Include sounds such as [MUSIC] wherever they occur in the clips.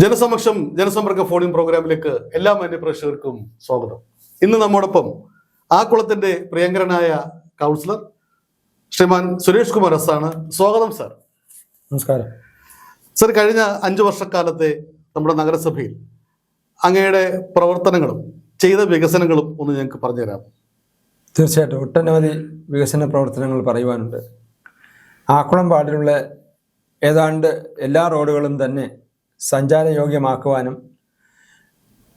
ജനസമക്ഷം ജനസമ്പർക്ക ഫോണിൻ പ്രോഗ്രാമിലേക്ക് എല്ലാ മാന്യപ്രേക്ഷകർക്കും സ്വാഗതം. ഇന്ന് നമ്മോടൊപ്പം ആ കുളത്തിന്റെ പ്രിയങ്കരനായ കൗൺസിലർ ശ്രീമാൻ സുരേഷ് കുമാർ എസ് ആണ്. സ്വാഗതം സർ. നമസ്കാരം. സർ കഴിഞ്ഞ അഞ്ചു വർഷക്കാലത്തെ നമ്മുടെ നഗരസഭയിൽ അങ്ങയുടെ പ്രവർത്തനങ്ങളും ചെയ്ത വികസനങ്ങളും ഒന്ന് ഞങ്ങൾക്ക് പറഞ്ഞുതരാം. തീർച്ചയായിട്ടും. ഒട്ടനവധി വികസന പ്രവർത്തനങ്ങൾ പറയുവാനുണ്ട്. ആക്കുളം വാർഡിലുള്ള ഏതാണ്ട് എല്ലാ റോഡുകളും തന്നെ സഞ്ചാരയോഗ്യമാക്കുവാനും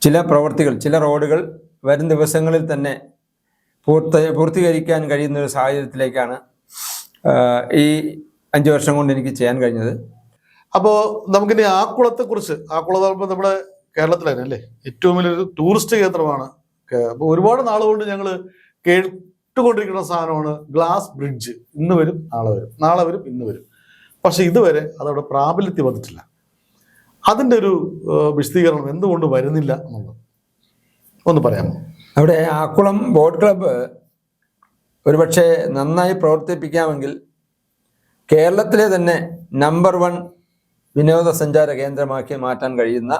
ചില പ്രവൃത്തികൾ ചില റോഡുകൾ വരും ദിവസങ്ങളിൽ തന്നെ പൂർത്ത പൂർത്തീകരിക്കാൻ കഴിയുന്ന ഒരു സാഹചര്യത്തിലേക്കാണ് ഈ അഞ്ച് വർഷം കൊണ്ട് എനിക്ക് ചെയ്യാൻ കഴിഞ്ഞത്. അപ്പോൾ നമുക്കിനി ആക്കുളത്തെ കുറിച്ച് ആക്കുളം എന്ന് പറയുമ്പോൾ നമ്മുടെ കേരളത്തിലെ അല്ലേ? ഏറ്റവും വലിയൊരു ടൂറിസ്റ്റ് കേന്ദ്രമാണ്. അപ്പോൾ ഒരുപാട് നാളുകൊണ്ട് കൊണ്ട് ഞങ്ങൾ കേട്ടുകൊണ്ടിരിക്കുന്ന സാധനമാണ് ഗ്ലാസ് ബ്രിഡ്ജ്. ഇന്ന് വരും നാളെ വരും. നാളെ വരും ഇന്ന് വരും. പക്ഷെ ഇതുവരെ അതവിടെ പ്രാബല്യത്തിൽ വന്നിട്ടില്ല. അതിന്റെ ഒരു വിശദീകരണം എന്തുകൊണ്ട് വരുന്നില്ല എന്നുള്ളത്. ഒന്ന് പറയാമോ? അവിടെ ആക്കുളം ബോട്ട് ക്ലബ്ബ് ഒരുപക്ഷെ നന്നായി പ്രവർത്തിപ്പിക്കാമെങ്കിൽ കേരളത്തിലെ തന്നെ നമ്പർ വൺ വിനോദസഞ്ചാര കേന്ദ്രമാക്കി മാറ്റാൻ കഴിയുന്ന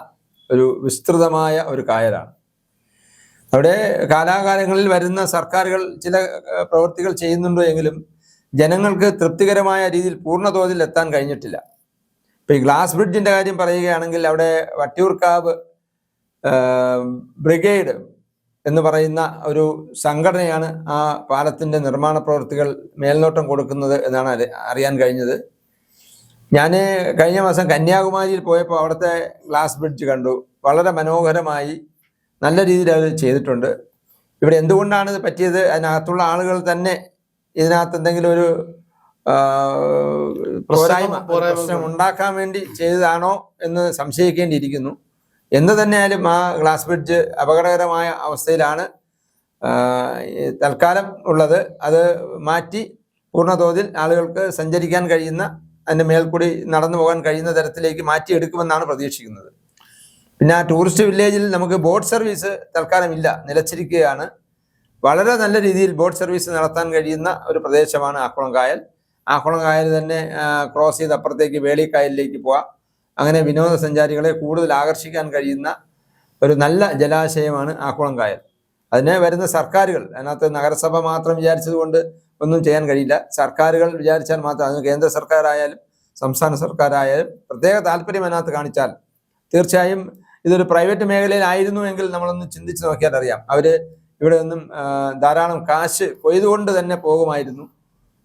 ഒരു വിസ്തൃതമായ ഒരു കായലാണ്. അവിടെ കാലാകാലങ്ങളിൽ വരുന്ന സർക്കാരുകൾ ചില പ്രവൃത്തികൾ ചെയ്യുന്നുണ്ടോ എങ്കിലും ജനങ്ങൾക്ക് തൃപ്തികരമായ രീതിയിൽ പൂർണതോതിൽ എത്താൻ കഴിഞ്ഞിട്ടില്ല. ഇപ്പൊ ഈ ഗ്ലാസ് ബ്രിഡ്ജിന്റെ കാര്യം പറയുകയാണെങ്കിൽ അവിടെ വട്ടിയൂർക്കാവ് ബ്രിഗേഡ് എന്ന് പറയുന്ന ഒരു സംഘടനയാണ് ആ പാലത്തിന്റെ നിർമ്മാണ പ്രവൃത്തികൾ മേൽനോട്ടം കൊടുക്കുന്നത് എന്നാണ് അറിയാൻ കഴിഞ്ഞത്. ഞാൻ കഴിഞ്ഞ മാസം കന്യാകുമാരിയിൽ പോയപ്പോൾ അവിടുത്തെ ഗ്ലാസ് ബ്രിഡ്ജ് കണ്ടു. വളരെ മനോഹരമായി നല്ല രീതിയിൽ അവർ ചെയ്തിട്ടുണ്ട്. ഇവിടെ എന്തുകൊണ്ടാണ് ഇത് പറ്റിയത്? അതിനകത്തുള്ള ആളുകൾ തന്നെ ഇതിനകത്ത് എന്തെങ്കിലും ഒരു പ്രശ്നം ഉണ്ടാക്കാൻ വേണ്ടി ചെയ്തതാണോ എന്ന് സംശയിക്കേണ്ടിയിരിക്കുന്നു. എന്ന് തന്നെയായാലും ആ ഗ്ലാസ് ബ്രിഡ്ജ് അപകടകരമായ അവസ്ഥയിലാണ് തൽക്കാലം ഉള്ളത്. അത് മാറ്റി പൂർണതോതിൽ ആളുകൾക്ക് സഞ്ചരിക്കാൻ കഴിയുന്ന അതിന്റെ മേൽക്കൂടി നടന്നു പോകാൻ കഴിയുന്ന തരത്തിലേക്ക് മാറ്റിയെടുക്കുമെന്നാണ് പ്രതീക്ഷിക്കുന്നത്. പിന്നെ ആ ടൂറിസ്റ്റ് വില്ലേജിൽ നമുക്ക് ബോട്ട് സർവീസ് തൽക്കാലം ഇല്ല നിലച്ചിരിക്കുകയാണ്. വളരെ നല്ല രീതിയിൽ ബോട്ട് സർവീസ് നടത്താൻ കഴിയുന്ന ഒരു പ്രദേശമാണ് ആക്കുളം കായൽ. കായൽ തന്നെ ആ, ക്രോസ് ചെയ്ത് അപ്പുറത്തേക്ക് വേളിക്കായലിലേക്ക് പോവാം. അങ്ങനെ വിനോദസഞ്ചാരികളെ കൂടുതൽ ആകർഷിക്കാൻ കഴിയുന്ന ഒരു നല്ല ജലാശയമാണ് ആക്കുളം കായൽ. അതിനെ വരുന്ന സർക്കാരുകൾ അതിനകത്ത് നഗരസഭ മാത്രം വിചാരിച്ചത് കൊണ്ട് ഒന്നും ചെയ്യാൻ കഴിയില്ല. സർക്കാരുകൾ വിചാരിച്ചാൽ മാത്രം അതിന് കേന്ദ്ര സർക്കാരായാലും സംസ്ഥാന സർക്കാരായാലും പ്രത്യേക താല്പര്യം അതിനകത്ത് കാണിച്ചാൽ തീർച്ചയായും ഇതൊരു പ്രൈവറ്റ് മേഖലയിലായിരുന്നു എങ്കിൽ നമ്മളൊന്ന് ചിന്തിച്ച് നോക്കിയാൽ അറിയാം. അവർ ഇവിടെ നിന്നും ധാരാളം കാശ് കൊയ്തുകൊണ്ട് തന്നെ പോകുമായിരുന്നു.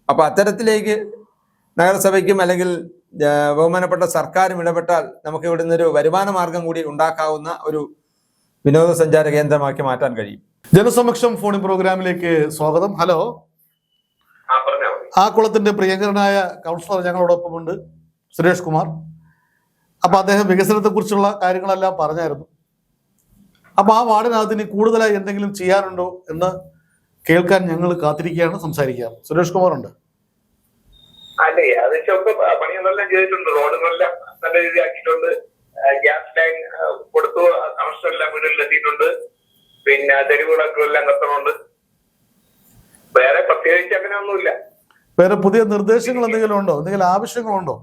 അപ്പൊ അത്തരത്തിലേക്ക് നഗരസഭയ്ക്കും അല്ലെങ്കിൽ ബഹുമാനപ്പെട്ട സർക്കാരും ഇടപെട്ടാൽ നമുക്ക് ഇവിടുന്ന് ഒരു വരുമാന മാർഗം കൂടി ഉണ്ടാക്കാവുന്ന ഒരു വിനോദസഞ്ചാര കേന്ദ്രമാക്കി മാറ്റാൻ കഴിയും. ജനസമക്ഷം ഫോണിൻ പ്രോഗ്രാമിലേക്ക് സ്വാഗതം. ഹലോ. ആ കുളത്തിന്റെ പ്രിയങ്കരനായ കൗൺസിലർ ഞങ്ങളോടൊപ്പമുണ്ട് സുരേഷ് കുമാർ. അപ്പൊ അദ്ദേഹം വികസനത്തെ കുറിച്ചുള്ള കാര്യങ്ങളെല്ലാം പറഞ്ഞായിരുന്നു. അപ്പൊ ആ വാർഡിനകത്ത് ഇനി കൂടുതലായി എന്തെങ്കിലും ചെയ്യാനുണ്ടോ എന്ന് കേൾക്കാൻ ഞങ്ങൾ കാത്തിരിക്കുകയാണ് സംസാരിക്കാം സുരേഷ് കുമാർ ഉണ്ട് അതെ അത് ഒക്കെ പണികളെല്ലാം ചെയ്തിട്ടുണ്ട്. റോഡുകളെല്ലാം നല്ല രീതിയാക്കിയിട്ടുണ്ട് ഗ്യാസ് കൊടുത്തു. വീടുകളിൽ എത്തിയിട്ടുണ്ട് പിന്നെ തെരുവുകളൊക്കെ എല്ലാം വേറെ പ്രത്യേകിച്ച് അങ്ങനെ ഒന്നുമില്ല വേറെ പുതിയ നിർദ്ദേശങ്ങൾ എന്തെങ്കിലും ഉണ്ടോ? എന്തെങ്കിലും ആവശ്യങ്ങളുണ്ടോ?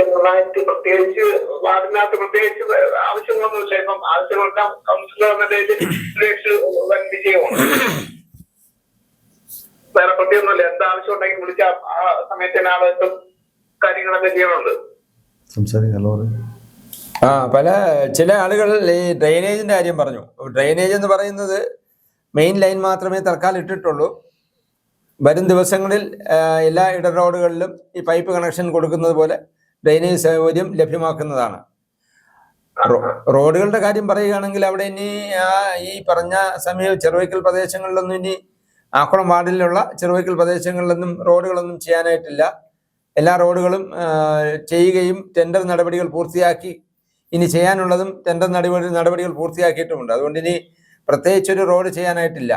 ആവശ്യങ്ങളായിട്ട് പ്രത്യേകിച്ച് വാർഡിനകത്ത് പ്രത്യേകിച്ച് ആവശ്യങ്ങളൊന്നുമില്ല ഇപ്പം ആവശ്യങ്ങളെല്ലാം കൗൺസിലർ എന്ന നിലയിൽ വൻ വിജയമാണ്. വേറെ പ്രത്യേകമൊന്നുമില്ല. എന്താ ആവശ്യം ഉണ്ടെങ്കിൽ വിളിച്ച ആ സമയത്ത് തന്നെ ആളെത്തും കാര്യങ്ങളൊക്കെ ചെയ്യണുണ്ട് സംസാരിക്കാലോ ആ പല ചില ആളുകൾ ഈ ഡ്രെയിനേജിന്റെ കാര്യം പറഞ്ഞു. ഡ്രെയിനേജ് എന്ന് പറയുന്നത് മെയിൻ ലൈൻ മാത്രമേ തൽക്കാലം ഇട്ടിട്ടുള്ളൂ. വരും ദിവസങ്ങളിൽ എല്ലാ ഇട റോഡുകളിലും ഈ പൈപ്പ് കണക്ഷൻ കൊടുക്കുന്നത് പോലെ ഡ്രെയിനേജ് സൗകര്യം ലഭ്യമാക്കുന്നതാണ്. റോഡുകളുടെ കാര്യം പറയുകയാണെങ്കിൽ അവിടെ ഇനി ആ ഈ പറഞ്ഞ സമയം ചെറുവയ്ക്കൽ പ്രദേശങ്ങളിലൊന്നും ഇനി ആക്കുളം വാർഡിലുള്ള ചെറുവയ്ക്കൽ പ്രദേശങ്ങളിലൊന്നും റോഡുകളൊന്നും ചെയ്യാനായിട്ടില്ല. എല്ലാ റോഡുകളും ചെയ്യുകയും ടെൻഡർ നടപടികൾ പൂർത്തിയാക്കി ഇനി ചെയ്യാനുള്ളതും ടെൻഡർ നടപടി നടപടികൾ പൂർത്തിയാക്കിയിട്ടുമുണ്ട്. അതുകൊണ്ട് ഇനി പ്രത്യേകിച്ചൊരു റോഡ് ചെയ്യാനായിട്ടില്ല.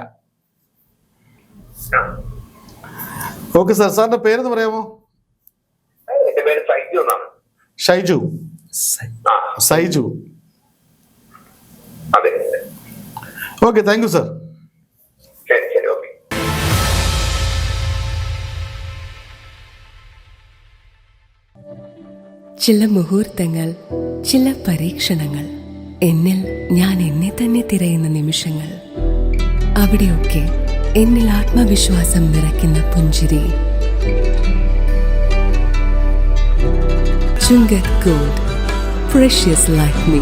Okay sir. സാറിന്റെ പേരെന്ന് പറയാമോ എന്റെ പേര് സൈജു എന്നാണ് ഷൈജു. സൈജു. അതെ. ഓക്കെ താങ്ക് യു സർ ശരി ശരി ഓക്കെ. ചില മുഹൂർത്തങ്ങൾ ചില പരീക്ഷണങ്ങൾ എന്നിൽ ഞാൻ എന്നെ തന്നെ തിരയുന്ന നിമിഷങ്ങൾ. അവിടെയൊക്കെ എന്നിൽ ആത്മവിശ്വാസം നിറയ്ക്കുന്ന പുഞ്ചിരി. Chungath gold precious like me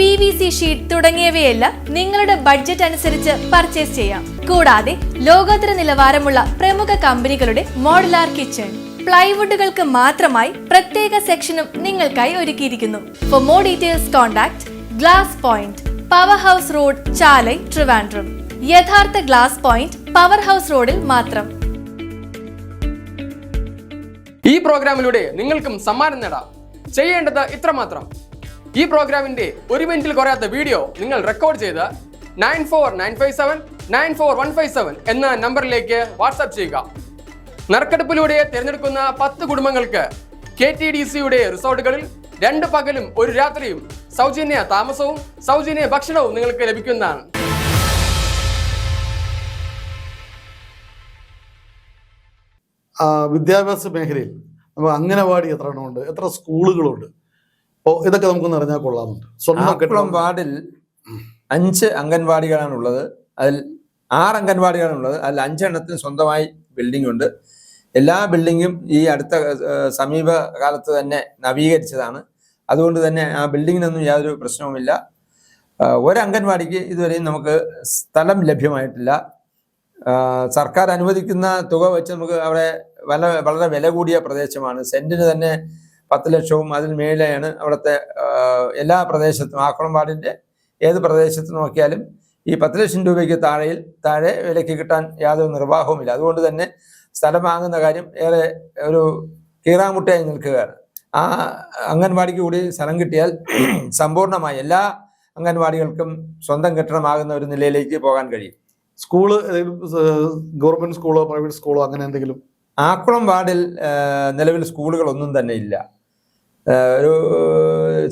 P V C sheet തുടങ്ങിയവയെല്ലാം നിങ്ങളുടെ ബഡ്ജറ്റ് അനുസരിച്ച് പർച്ചേസ് ചെയ്യാം. കൂടാതെ ലോകോത്തര നിലവാരമുള്ള പ്രമുഖ കമ്പനികളുടെ മോഡലാർ കിച്ചൺ പ്ലൈവുഡുകൾക്ക് മാത്രമായി പ്രത്യേക സെക്ഷനും നിങ്ങൾക്കായി ഒരുക്കിയിരിക്കുന്നു. For more details contact glass point power house road Chalai Trivandrum യഥാർത്ഥ ഗ്ലാസ് പോയിന്റ് പവർ ഹൗസ് റോഡിൽ മാത്രം. ഈ പ്രോഗ്രാമിലൂടെ നിങ്ങൾക്കും സമ്മാനം നേടാം. ചെയ്യേണ്ടത് ഇത്രമാത്രം. ഈ പ്രോഗ്രാമിന്റെ ഒരു മിനിറ്റിൽ കുറയാത്ത വീഡിയോ നിങ്ങൾ റെക്കോർഡ് ചെയ്ത് nine four nine five seven nine four one five seven എന്ന നമ്പറിലേക്ക് വാട്സാപ്പ് ചെയ്യുക. നറുക്കെടുപ്പിലൂടെ തിരഞ്ഞെടുക്കുന്ന പത്ത് കുടുംബങ്ങൾക്ക് കെ ടി ഡി സിയുടെ റിസോർട്ടുകളിൽ രണ്ട് പകലും ഒരു രാത്രിയും സൗജന്യ താമസവും സൗജന്യ ഭക്ഷണവും നിങ്ങൾക്ക് ലഭിക്കുന്നതാണ്. വിദ്യാഭ്യാസ മേഖലയിൽ അംഗനവാടി എത്ര എണ്ണമുണ്ട്? എത്ര സ്കൂളുകളുണ്ട്? അപ്പോൾ ഇതൊക്കെ നമുക്കൊന്ന് അറിഞ്ഞാൽ കൊള്ളാമെന്നുണ്ട് സ്വന്തം ആക്കുളം വാർഡിൽ അഞ്ച് അംഗൻവാടികളാണ് ഉള്ളത് അതിൽ ആറ് അംഗൻവാടികളാണ് ഉള്ളത് അതിൽ അഞ്ചെണ്ണത്തിന് സ്വന്തമായി ബിൽഡിംഗ് ഉണ്ട്. എല്ലാ ബിൽഡിങ്ങും ഈ അടുത്ത സമീപകാലത്ത് സമീപ കാലത്ത് തന്നെ നവീകരിച്ചതാണ്. അതുകൊണ്ട് തന്നെ ആ ബിൽഡിങ്ങിനൊന്നും യാതൊരു പ്രശ്നവുമില്ല. ഒരു അംഗൻവാടിക്ക് ഇതുവരെയും നമുക്ക് സ്ഥലം ലഭ്യമായിട്ടില്ല. സർക്കാർ അനുവദിക്കുന്ന തുക വെച്ച് നമുക്ക് അവിടെ വല വളരെ വില കൂടിയ പ്രദേശമാണ്. സെന്റിന് തന്നെ പത്ത് ലക്ഷവും അതിൽ മേലെയാണ് അവിടുത്തെ എല്ലാ പ്രദേശത്തും ആക്കുളം ഏത് പ്രദേശത്ത് നോക്കിയാലും ഈ പത്ത് ലക്ഷം രൂപയ്ക്ക് താഴെയിൽ താഴെ വിലയ്ക്ക് കിട്ടാൻ യാതൊരു നിർവാഹവുമില്ല. അതുകൊണ്ട് തന്നെ സ്ഥലം വാങ്ങുന്ന കാര്യം ഏറെ ഒരു കീറാമുട്ടയായി നിൽക്കുകയാണ്. ആ അംഗൻവാടിക്ക് കൂടി സ്ഥലം കിട്ടിയാൽ സമ്പൂർണമായി എല്ലാ അംഗൻവാടികൾക്കും സ്വന്തം കെട്ടിടമാകുന്ന ഒരു നിലയിലേക്ക് പോകാൻ കഴിയും. സ്കൂൾ ഗവൺമെന്റ് സ്കൂളോ പ്രൈവറ്റ് സ്കൂളോ അങ്ങനെ എന്തെങ്കിലും? ആക്കുളം വാർഡിൽ നിലവിൽ സ്കൂളുകളൊന്നും തന്നെ ഇല്ല. ഒരു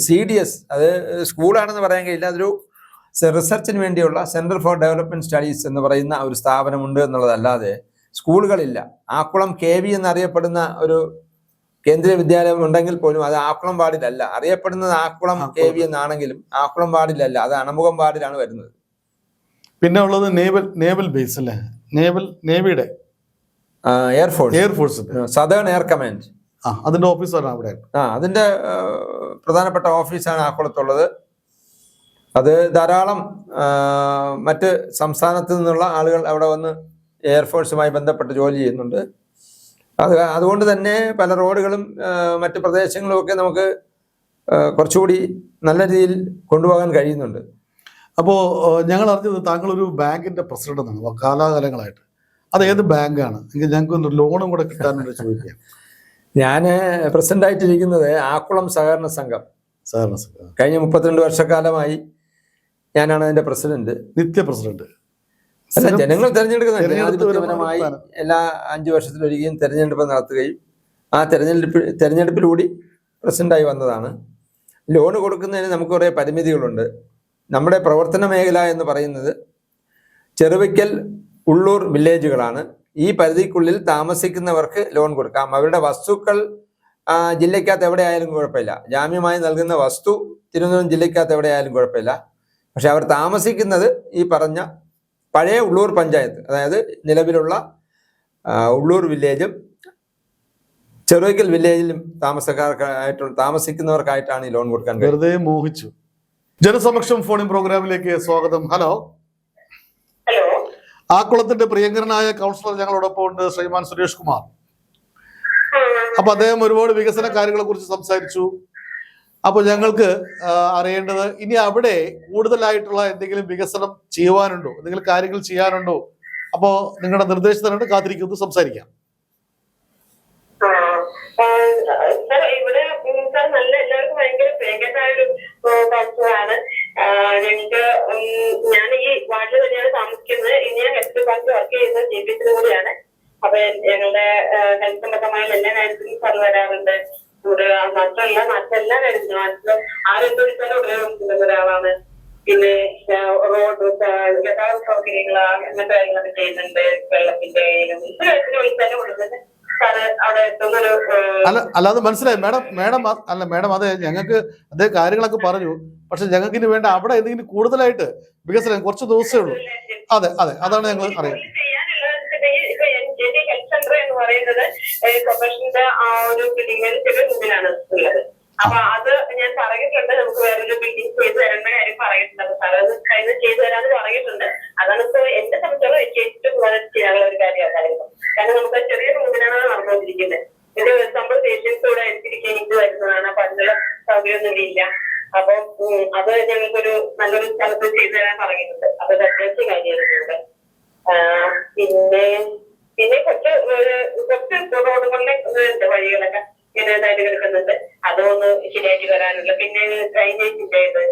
സി ഡി എസ് അത് സ്കൂളാണെന്ന് പറയാൻ കഴിയില്ല അതൊരു റിസർച്ചിന് വേണ്ടിയുള്ള സെന്റർ ഫോർ ഡെവലപ്മെന്റ് സ്റ്റഡീസ് എന്ന് പറയുന്ന ഒരു സ്ഥാപനമുണ്ട് എന്നുള്ളതല്ലാതെ സ്കൂളുകളില്ല. ആക്കുളം കെ വി എന്നറിയപ്പെടുന്ന ഒരു കേന്ദ്രീയ വിദ്യാലയം ഉണ്ടെങ്കിൽ പോലും അത് ആക്കുളം വാർഡിലല്ല. അറിയപ്പെടുന്നത് ആക്കുളം കെ വി എന്നാണെങ്കിലും ആക്കുളം വാർഡിലല്ല അത് അണമുഖം വാർഡിലാണ് വരുന്നത്. പിന്നെ ഉള്ളത് നേവൽ നേവൽ ബേസ് അല്ലേ? Naval നേവിയുടെ air force air force southern air command. അതിന്റെ ഓഫീസാണ് അവിടെ. ആ അതിന്റെ പ്രധാനപ്പെട്ട ഓഫീസാണ് ആക്കുളത്തുള്ളത്. അത് ധാരാളം മറ്റ് സംസ്ഥാനത്ത് നിന്നുള്ള ആളുകൾ അവിടെ വന്ന് എയർഫോഴ്സുമായി ബന്ധപ്പെട്ട് ജോലി ചെയ്യുന്നുണ്ട്. അത് അതുകൊണ്ട് തന്നെ പല റോഡുകളും മറ്റ് പ്രദേശങ്ങളും ഒക്കെ നമുക്ക് കുറച്ചുകൂടി നല്ല രീതിയിൽ കൊണ്ടുപോകാൻ കഴിയുന്നുണ്ട്. അപ്പോൾ ഞങ്ങൾ അറിഞ്ഞത് താങ്കൾ ഒരു ബാങ്കിന്റെ പ്രസിഡന്റ് ആണ് കാലാകാലങ്ങളായിട്ട്. അത് ഏത് ബാങ്കാണ്? എങ്കിൽ ഞങ്ങൾക്ക് ലോണും കൂടെ കിട്ടാനുണ്ട് ചോദിക്കാം. ഞാൻ പ്രസിഡന്റ് ആയിട്ടിരിക്കുന്നത് ആക്കുളം സഹകരണ സംഘം. സഹകരണ സംഘം കഴിഞ്ഞ മുപ്പത്തിരണ്ട് വർഷക്കാലമായി ഞാനാണ് അതിന്റെ പ്രസിഡന്റ്. നിത്യ പ്രസിഡന്റ്. അല്ല ജനങ്ങൾ തെരഞ്ഞെടുക്കുന്ന ജനാധിപത്യപരമായി എല്ലാ അഞ്ചു വർഷത്തിലൊരിക്കലും തെരഞ്ഞെടുപ്പ് നടത്തുകയും ആ തെരഞ്ഞെടുപ്പ് തെരഞ്ഞെടുപ്പിലൂടി പ്രസിഡന്റായി വന്നതാണ്. ലോണ് കൊടുക്കുന്നതിന് നമുക്ക് കുറേ പരിമിതികളുണ്ട്. നമ്മുടെ പ്രവർത്തന മേഖല എന്ന് പറയുന്നത് ചെറുവയ്ക്കൽ ഉള്ളൂർ വില്ലേജുകളാണ്. ഈ പരിധിക്കുള്ളിൽ താമസിക്കുന്നവർക്ക് ലോൺ കൊടുക്കാം. അവരുടെ വസ്തുക്കൾ ജില്ലയ്ക്കകത്ത് എവിടെ ആയാലും കുഴപ്പമില്ല. ജാമ്യമായി നൽകുന്ന വസ്തു തിരുവനന്തപുരം ജില്ലയ്ക്കകത്ത് എവിടെ ആയാലും കുഴപ്പമില്ല. പക്ഷെ അവർ താമസിക്കുന്നത് ഈ പറഞ്ഞ പഴയ ഉള്ളൂർ പഞ്ചായത്ത് അതായത് നിലവിലുള്ള ഉള്ളൂർ വില്ലേജും ചെറുവയ്ക്കൽ വില്ലേജിലും താമസക്കാർക്കായിട്ടുള്ള താമസിക്കുന്നവർക്കായിട്ടാണ് ഈ ലോൺ കൊടുക്കാൻ വെറുതെ മോഹിച്ചു. ജനസമക്ഷം ഫോണിൻ പ്രോഗ്രാമിലേക്ക് സ്വാഗതം. ഹലോ. ഹലോ. ആക്കുളത്തിന്റെ പ്രിയങ്കരനായ കൗൺസിലർ ഞങ്ങളോടൊപ്പം ഉണ്ട് ശ്രീമാൻ സുരേഷ് കുമാർ. അപ്പൊ അദ്ദേഹം ഒരുപാട് വികസന കാര്യങ്ങളെ കുറിച്ച് സംസാരിച്ചു. അപ്പൊ ഞങ്ങൾക്ക് അറിയേണ്ടത് ഇനി അവിടെ കൂടുതലായിട്ടുള്ള എന്തെങ്കിലും വികസനം ചെയ്യുവാനുണ്ടോ? എന്തെങ്കിലും കാര്യങ്ങൾ ചെയ്യാനുണ്ടോ? അപ്പോ നിങ്ങളുടെ നിർദ്ദേശം തന്നെ കാത്തിരിക്കുന്നു സംസാരിക്കാം. ഇവിടെ സാർ നല്ല എല്ലാവർക്കും ഭയങ്കര പ്രിയങ്കരമായ ഒരു കൗൺസിലറാണ് ഞങ്ങൾക്ക് ഞാൻ ഈ വാർഡിൽ തന്നെയാണ് താമസിക്കുന്നത്. ഇനി ഞാൻ ഹെൽത്ത് ഡിപ്പാർട്ട്മെന്റ് വർക്ക് ചെയ്യുന്നത് ജി പി എസിന് കൂടിയാണ്. അപ്പൊ ഞങ്ങളുടെ ഹെൽത്ത് സംബന്ധമായ എല്ലാ കാര്യത്തിനും പറഞ്ഞു വരാറുണ്ട് ഇവിടെ മാത്രമല്ല മറ്റെല്ലാ കാര്യത്തിനും മാത്രം ആരോഗ്യ വിളിക്കുന്ന ഒരാളാണ്. പിന്നെ റോഡ് ഗതാഗത സൗകര്യങ്ങൾ അങ്ങനത്തെ കാര്യങ്ങളൊക്കെ ചെയ്യുന്നുണ്ട്. വെള്ളത്തിന്റെ ആയാലും എന്ത് കാര്യത്തിന് വിളിച്ചാലും കൊടുക്കുന്നത് അല്ല അല്ലാതെ മനസ്സിലായി. മാഡം മാഡം അല്ല മാഡം അതെ ഞങ്ങൾക്ക് അതേ കാര്യങ്ങളൊക്കെ പറഞ്ഞു. പക്ഷെ ഞങ്ങൾക്ക് ഇനി വേണ്ട അവിടെ എന്തെങ്കിലും കൂടുതലായിട്ട് വികസനം കുറച്ച് ദിവസമേ ഉള്ളൂ. അതെ അതെ അതാണ് ഞങ്ങൾ അറിയാം പറയുന്നത് പ്രൊഫഷന്റെ ആ ഒരു ചെറിയ മുമ്പിലാണ് ഉള്ളത്. അപ്പൊ അത് ഞാൻ പറഞ്ഞിട്ടുണ്ട് നമുക്ക് വേറൊരു ബിൽഡിംഗ് ചെയ്ത് തരേണ്ട കാര്യം പറഞ്ഞിട്ടുണ്ട്. അപ്പൊ സാർ അത് കഴിഞ്ഞ് ചെയ്തു തരാന്ന് പറഞ്ഞിട്ടുണ്ട്. അതാണ് ഇപ്പൊ എന്റെ സംബന്ധിച്ചോളം എനിക്ക് ഏറ്റവും കൂടുതൽ ചെയ്യാനുള്ള ഒരു കാര്യം അതായിരുന്നു കാരണം നമുക്ക് ചെറിയ റൂമിലാണ് നടന്നുകൊണ്ടിരിക്കുന്നത് ഇത് നമ്മൾ പേഷ്യൻസ് ഇവിടെ എടുത്തിരിക്കാൻ എനിക്ക് വരുന്നതാണ് അപ്പൊ അതിനുള്ള സൗകര്യമൊന്നും ഇവിടെ ഇല്ല അപ്പൊ ഉം, അത് ഞങ്ങൾക്കൊരു നല്ലൊരു സ്ഥലത്ത് ചെയ്തു തരാൻ പറഞ്ഞിട്ടുണ്ട് അപ്പൊ അത് അത്യാവശ്യ കാര്യമാണ് ഇവിടെ ആ, പിന്നെ പിന്നെ കുറച്ച് ഒരു കുറച്ച് റോഡുകളിലെ ഉണ്ട് വഴികളൊക്കെ ഇങ്ങനെ ഇതായിട്ട് കിടക്കുന്നുണ്ട് അതൊന്ന് ശരിയാക്കി വരാനുള്ള പിന്നെ ഡ്രൈനേജിന്റെ ഇത്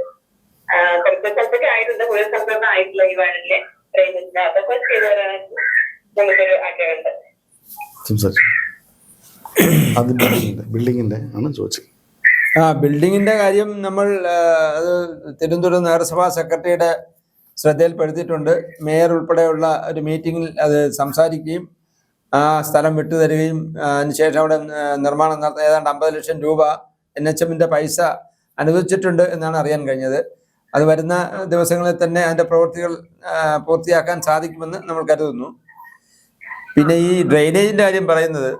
ആ, കുറച്ച് സ്ഥലത്തൊക്കെ ആയിട്ടുണ്ട് ഒരു സ്ഥലത്തൊന്നും ആയിട്ടില്ല ഈ വാർഡിലെ ഡ്രൈനേജിന്റെ അതൊക്കെ ചെയ്തു തരാനായിട്ട് നമുക്കൊരു ആഗ്രഹമുണ്ട് സംസാരിച്ചു. അതിന്റെ [COUGHS] ബിൽഡിങ്ങിന്റെ ആണ് ചോദിച്ചത് ആ ബിൽഡിങ്ങിന്റെ കാര്യം നമ്മൾ അത് തിരുവനന്തപുരം നഗരസഭാ സെക്രട്ടറിയുടെ ശ്രദ്ധയിൽപ്പെടുത്തിയിട്ടുണ്ട്. മേയർ ഉൾപ്പെടെയുള്ള ഒരു മീറ്റിംഗിൽ അത് സംസാരിക്കുകയും ആ സ്ഥലം വിട്ടുതരികയും അതിനുശേഷം അവിടെ നിർമ്മാണം നടത്ത ഏതാണ്ട് അമ്പത് ലക്ഷം രൂപ എൻ എച്ച് എമ്മിന്റെ പൈസ അനുവദിച്ചിട്ടുണ്ട് എന്നാണ് അറിയാൻ കഴിഞ്ഞത്. അത് വരുന്ന ദിവസങ്ങളിൽ തന്നെ അതിന്റെ പ്രവൃത്തികൾ പൂർത്തിയാക്കാൻ സാധിക്കുമെന്ന് നമ്മൾ കരുതുന്നു. പിന്നെ ഈ ഡ്രെയിനേജിന്റെ കാര്യം പറയുന്നത്.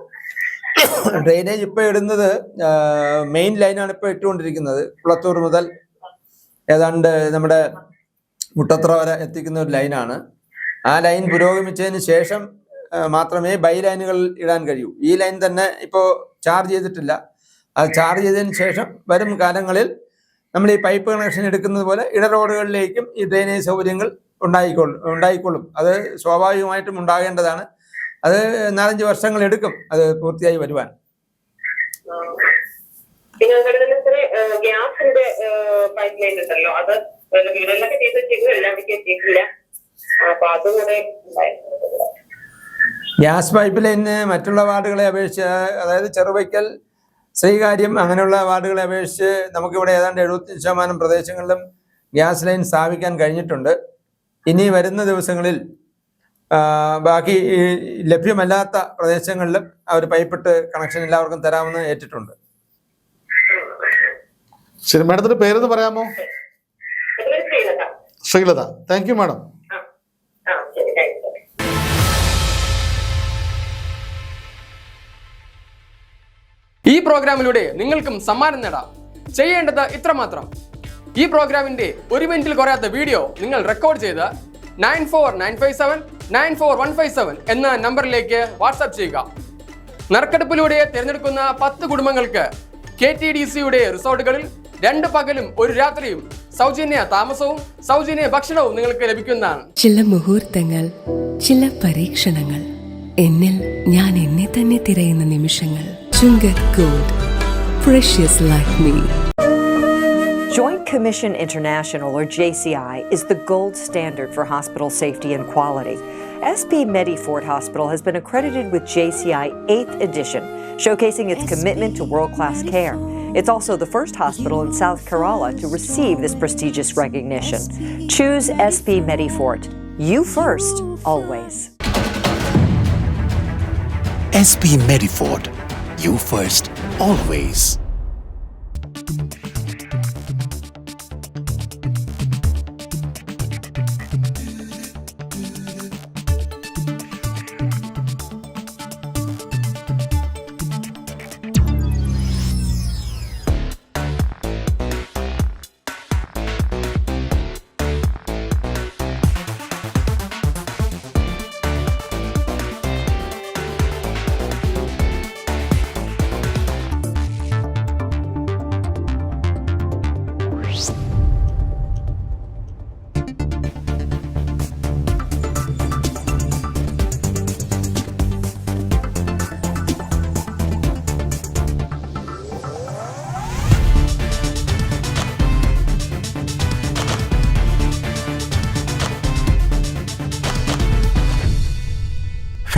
ഡ്രെയിനേജ് ഇപ്പൊ ഇടുന്നത് മെയിൻ ലൈനാണ് ഇപ്പൊ ഇട്ടുകൊണ്ടിരിക്കുന്നത്. കുളത്തൂർ മുതൽ ഏതാണ്ട് നമ്മുടെ മുട്ടത്ര വരെ എത്തിക്കുന്ന ഒരു ലൈനാണ് ആ ലൈൻ പുരോഗമിച്ചതിന് ശേഷം മാത്രമേ ബൈ ലൈനുകൾ ഇടാൻ കഴിയൂ. ഈ ലൈൻ തന്നെ ഇപ്പോൾ ചാർജ് ചെയ്തിട്ടില്ല. അത് ചാർജ് ചെയ്തതിന് ശേഷം വരും കാലങ്ങളിൽ നമ്മൾ ഈ പൈപ്പ് കണക്ഷൻ എടുക്കുന്നത് പോലെ ഇട റോഡുകളിലേക്കും ഈ ഡ്രെയിനേജ് സൗകര്യങ്ങൾ ഉണ്ടായിക്കൊള്ളും ഉണ്ടായിക്കൊള്ളും. അത് സ്വാഭാവികമായിട്ടും ഉണ്ടാകേണ്ടതാണ്. അത് നാലഞ്ച് വർഷങ്ങൾ എടുക്കും അത് പൂർത്തിയായി വരുവാൻ. പിന്നെ അതുപോലെ തന്നെ ഇത്ര ഗ്യാസിന്റെ പൈപ്പ് ലൈൻ ഉണ്ടല്ലോ അത് വീടുകളിലൊക്കെ ചെയ്ത് വെച്ചിരിക്കും എല്ലാവർക്കും എത്തിയിട്ടില്ല. അപ്പൊ അതും കൂടെ ഗ്യാസ് പൈപ്പ് ലൈന് മറ്റുള്ള വാർഡുകളെ അപേക്ഷിച്ച് അതായത് ചെറുവയ്ക്കൽ ശ്രീകാര്യം അങ്ങനെയുള്ള വാർഡുകളെ അപേക്ഷിച്ച് നമുക്കിവിടെ ഏതാണ്ട് എഴുപത്തി ശതമാനം പ്രദേശങ്ങളിലും ഗ്യാസ് ലൈൻ സ്ഥാപിക്കാൻ കഴിഞ്ഞിട്ടുണ്ട്. ഇനി വരുന്ന ദിവസങ്ങളിൽ ബാക്കി ലഭ്യമല്ലാത്ത പ്രദേശങ്ങളിലും അവർ പൈപ്പിട്ട് കണക്ഷൻ എല്ലാവർക്കും തരാമെന്ന് ഏറ്റിട്ടുണ്ട്. ശരി മാഡത്തിന്റെ പേരെന്ന് പറയാമോ? ശ്രീലത. താങ്ക് യു മാഡം ഈ പ്രോഗ്രാമിലൂടെ നിങ്ങൾക്കും സമ്മാനം നേടാം. ചെയ്യേണ്ടത് ഇത്രമാത്രം. ഈ പ്രോഗ്രാമിന്റെ ഒരു മിനിറ്റിൽ കുറയാത്ത വീഡിയോ നിങ്ങൾ റെക്കോർഡ് ചെയ്ത് nine four nine five seven nine four one five seven എന്ന നമ്പറിലേക്ക് വാട്സാപ്പ് ചെയ്യുക. നറുക്കെടുപ്പിലൂടെ തിരഞ്ഞെടുക്കുന്ന പത്ത് കുടുംബങ്ങൾക്ക് കെ ടി ഡി സിയുടെ റിസോർട്ടുകളിൽ രണ്ട് പകലും ഒരു രാത്രിയും സൗജന്യ താമസവും സൗജന്യ ഭക്ഷണവും നിങ്ങൾക്ക് ലഭിക്കുന്നതാണ്. ചില മുഹൂർത്തങ്ങൾ ചില പരീക്ഷണങ്ങൾ എന്നിൽ ഞാൻ എന്നെ തന്നെ തിരയുന്ന നിമിഷങ്ങൾ. Chungath gold Joint Commission International, or JCI, is the gold standard for hospital safety and quality. SP Medifort Hospital has been accredited with JCI 8th edition, showcasing its commitment to world class care. It's also the first hospital in South Kerala to receive this prestigious recognition. Choose SP Medifort. You first, always. SP Medifort. You first, always.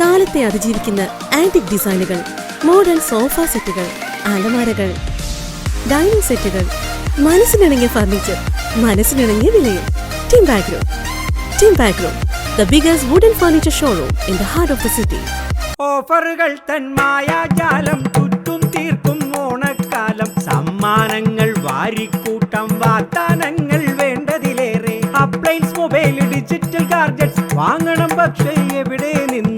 കാലത്തെ അതിജീവിക്കുന്ന antique ഡിസൈനുകൾ modern sofa സെറ്റുകൾ അലമാരകൾ dining സെറ്റുകൾ മനസ്സിനിണങ്ങിയ furniture മനസ്സിനിണങ്ങിയ വിലയിൽ. Timbagro background the biggest wooden furniture showroom in the heart of the city ഓഫറുകൾ മായാജാലം ചുറ്റും തീർക്കും ഓണക്കാലം. സമ്മാനങ്ങൾ വാരിക്കൂട്ടം വാഗ്ദാനങ്ങൾ വേണ്ടതിലേറെ. അപ്ലൈൻസ് മൊബൈൽ ഡിജിറ്റൽ ഗാർജറ്റ്സ് വാങ്ങണം പക്ഷേ എവിടെ നിന്ന്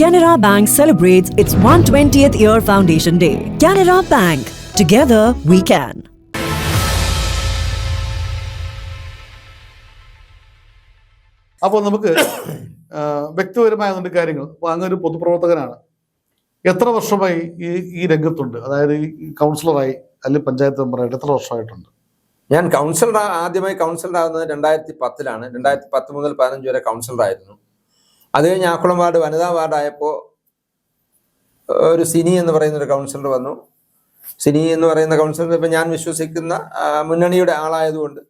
Canara Bank celebrates its 120th year foundation day. Canara Bank. Together we can. അപ്പോൾ നമുക്ക് [COUGHS] വ്യക്തിപരമായ അതിന്റെ കാര്യങ്ങൾ അപ്പോൾ അങ്ങ് ഒരു പൊതുപ്രവർത്തകനാണ് എത്ര വർഷമായി ഈ ഈ രംഗത്തുണ്ട് അതായത് ഈ കൗൺസിലറായി അല്ലെങ്കിൽ പഞ്ചായത്ത് മെമ്പറായിട്ട് എത്ര വർഷമായിട്ടുണ്ട് ഞാൻ കൗൺസിലർ ആദ്യമായി കൗൺസിലർ ആകുന്നത് രണ്ടായിരത്തി പത്തിലാണ് രണ്ടായിരത്തി പത്ത് മുതൽ പതിനഞ്ച് വരെ കൗൺസിലർ ആയിരുന്നു അത് കഴിഞ്ഞ് ആക്കുളം വാർഡ് വനിതാ വാർഡായപ്പോൾ ഒരു സിനി എന്ന് പറയുന്ന ഒരു കൗൺസിലർ വന്നു. സിനി എന്ന് പറയുന്ന കൗൺസിലർ ഇപ്പം ഞാൻ വിശ്വസിക്കുന്ന മുന്നണിയുടെ ആളായതുകൊണ്ട്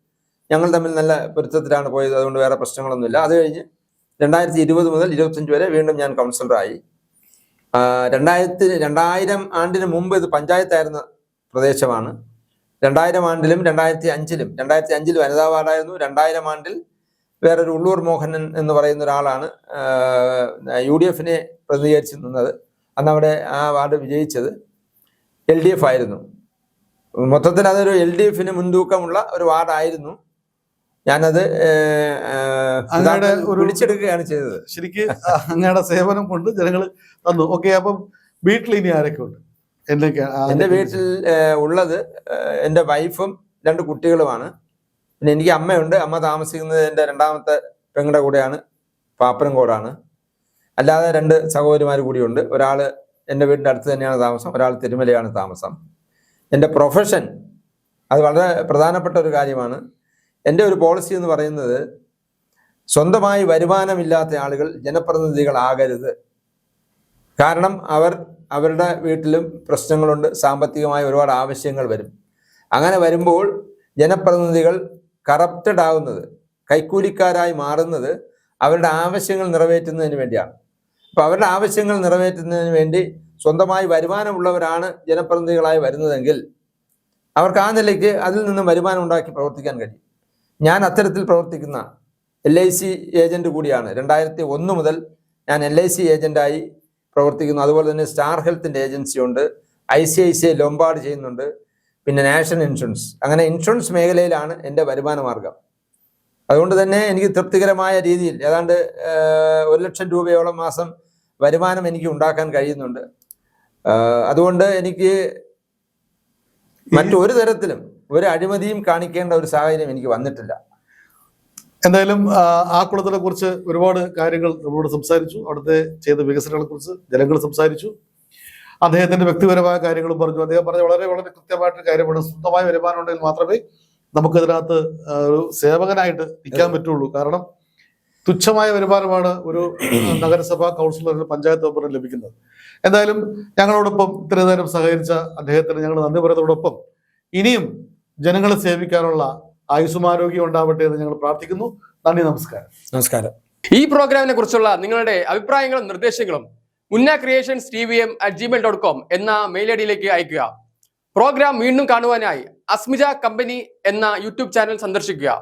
ഞങ്ങൾ തമ്മിൽ നല്ല പൊരുത്തത്തിലാണ് പോയത്. അതുകൊണ്ട് വേറെ പ്രശ്നങ്ങളൊന്നുമില്ല. അത് കഴിഞ്ഞ് രണ്ടായിരത്തി ഇരുപത് മുതൽ ഇരുപത്തഞ്ച് വരെ വീണ്ടും ഞാൻ കൗൺസിലറായി രണ്ടായിരത്തി രണ്ടായിരം ആണ്ടിന് മുമ്പ് ഇത് പഞ്ചായത്തായിരുന്ന പ്രദേശമാണ്. രണ്ടായിരം ആണ്ടിലും രണ്ടായിരത്തി അഞ്ചിലും രണ്ടായിരത്തി അഞ്ചിൽ വനിതാ വാർഡായിരുന്നു. രണ്ടായിരം ആണ്ടിൽ വേറൊരു ഉള്ളൂർ മോഹനൻ എന്ന് പറയുന്ന ഒരാളാണ് യു ഡി എഫിനെ പ്രതിനിധീകരിച്ച് നിന്നത്. അന്ന് അവിടെ ആ വാർഡ് വിജയിച്ചത് എൽ ഡി എഫ് ആയിരുന്നു. മൊത്തത്തിൽ അതൊരു എൽ ഡി എഫിന് മുൻതൂക്കമുള്ള ഒരു വാർഡായിരുന്നു. ഞാനത് വിളിച്ചെടുക്കുകയാണ് ചെയ്തത്. ശരിക്ക് അങ്ങയുടെ സേവനം കൊണ്ട് ജനങ്ങൾ തന്നു. ഓക്കെ അപ്പം വീട്ടിൽ ഇനി ആരൊക്കെ ഉണ്ട് എന്തൊക്കെയാണ് എന്റെ വീട്ടിൽ ഉള്ളത് എന്റെ വൈഫും രണ്ട് കുട്ടികളുമാണ്. പിന്നെ എനിക്ക് അമ്മയുണ്ട്. അമ്മ താമസിക്കുന്നത് എന്റെ രണ്ടാമത്തെ പെങ്ങളുടെ കൂടെയാണ്. പാപ്പനംകോടാണ്. അല്ലാതെ രണ്ട് സഹോദരിമാർ കൂടിയുണ്ട്. ഒരാൾ എന്റെ വീടിന്റെ അടുത്ത് തന്നെയാണ് താമസം. ഒരാൾ തിരുമലയാണ് താമസം. എന്റെ പ്രൊഫഷൻ അത് വളരെ പ്രധാനപ്പെട്ട ഒരു കാര്യമാണ്. എന്റെ ഒരു പോളിസി എന്ന് പറയുന്നത് സ്വന്തമായി വരുമാനമില്ലാത്ത ആളുകൾ ജനപ്രതിനിധികളാകരുത് കാരണം അവർ അവരുടെ വീട്ടിലും പ്രശ്നങ്ങളുണ്ട്. സാമ്പത്തികമായ ഒരുപാട് ആവശ്യങ്ങൾ വരും. അങ്ങനെ വരുമ്പോൾ ജനപ്രതിനിധികൾ കറപ്റ്റഡ് ആവുന്നത് കൈക്കൂലിക്കാരായി മാറുന്നത് അവരുടെ ആവശ്യങ്ങൾ നിറവേറ്റുന്നതിന് വേണ്ടിയാണ്. അപ്പൊ അവരുടെ ആവശ്യങ്ങൾ നിറവേറ്റുന്നതിന് വേണ്ടി സ്വന്തമായി വരുമാനമുള്ളവരാണ് ജനപ്രതിനിധികളായി വരുന്നതെങ്കിൽ അവർക്ക് ആ നിലയ്ക്ക് അതിൽ നിന്നും വരുമാനം ഉണ്ടാക്കി പ്രവർത്തിക്കാൻ കഴിയും. ഞാൻ അത്തരത്തിൽ പ്രവർത്തിക്കുന്ന എൽ ഐ സി ഏജന്റ് കൂടിയാണ്. രണ്ടായിരത്തി ഒന്ന് മുതൽ ഞാൻ എൽ ഐ സി ഏജന്റായി പ്രവർത്തിക്കുന്നു. അതുപോലെ തന്നെ സ്റ്റാർ ഹെൽത്തിന്റെ ഏജൻസി ഉണ്ട് I C I C I Lombard ചെയ്യുന്നുണ്ട്. പിന്നെ നാഷണൽ ഇൻഷുറൻസ്. അങ്ങനെ ഇൻഷുറൻസ് മേഖലയിലാണ് എന്റെ വരുമാന മാർഗം അതുകൊണ്ട് തന്നെ എനിക്ക് തൃപ്തികരമായ രീതിയിൽ ഏതാണ്ട് ഒരു ലക്ഷം രൂപയോളം മാസം വരുമാനം എനിക്ക് ഉണ്ടാക്കാൻ കഴിയുന്നുണ്ട്. അതുകൊണ്ട് എനിക്ക് മറ്റൊരു തരത്തിലും ഒരു അഴിമതിയും കാണിക്കേണ്ട ഒരു സാഹചര്യം എനിക്ക് വന്നിട്ടില്ല. എന്തായാലും ആ കുളത്തിനെ കുറിച്ച് ഒരുപാട് കാര്യങ്ങൾ നമ്മളോട് സംസാരിച്ചു. അവിടുത്തെ ചെയ്ത വികസനങ്ങളെ കുറിച്ച് ജനങ്ങൾ സംസാരിച്ചു. അദ്ദേഹത്തിന്റെ വ്യക്തിപരമായ കാര്യങ്ങളും പറഞ്ഞു. അദ്ദേഹം പറഞ്ഞ വളരെ വളരെ കൃത്യമായിട്ട് കാര്യമാണ്. സ്വന്തമായ വരുമാനം ഉണ്ടെങ്കിൽ മാത്രമേ നമുക്കതിനകത്ത് ഒരു സേവകനായിട്ട് നിൽക്കാൻ പറ്റുള്ളൂ. കാരണം തുച്ഛമായ വരുമാനമാണ് ഒരു നഗരസഭാ കൗൺസിലറിന് പഞ്ചായത്ത് മെമ്പറിന് ലഭിക്കുന്നത്. എന്തായാലും ഞങ്ങളോടൊപ്പം ഇത്രയും നേരം സഹകരിച്ച അദ്ദേഹത്തിന് ഞങ്ങൾ നന്ദി പറയുന്നതോടൊപ്പം ഇനിയും ജനങ്ങളെ സേവിക്കാനുള്ള ആയുസ്സുമാരോഗ്യം ഉണ്ടാവട്ടെ എന്ന് ഞങ്ങൾ പ്രാർത്ഥിക്കുന്നു. നന്ദി നമസ്കാരം. നമസ്കാരം. ഈ പ്രോഗ്രാമിനെ കുറിച്ചുള്ള നിങ്ങളുടെ അഭിപ്രായങ്ങളും നിർദ്ദേശങ്ങളും Munna creations T V M at Gmail dot com എന്ന മെയിൽ ഐ ഡിയിലേക്ക് അയക്കുക പ്രോഗ്രാം വീണ്ടും കാണുവാനായി അസ്മിജ കമ്പനി എന്ന യൂട്യൂബ് ചാനൽ സന്ദർശിക്കുക.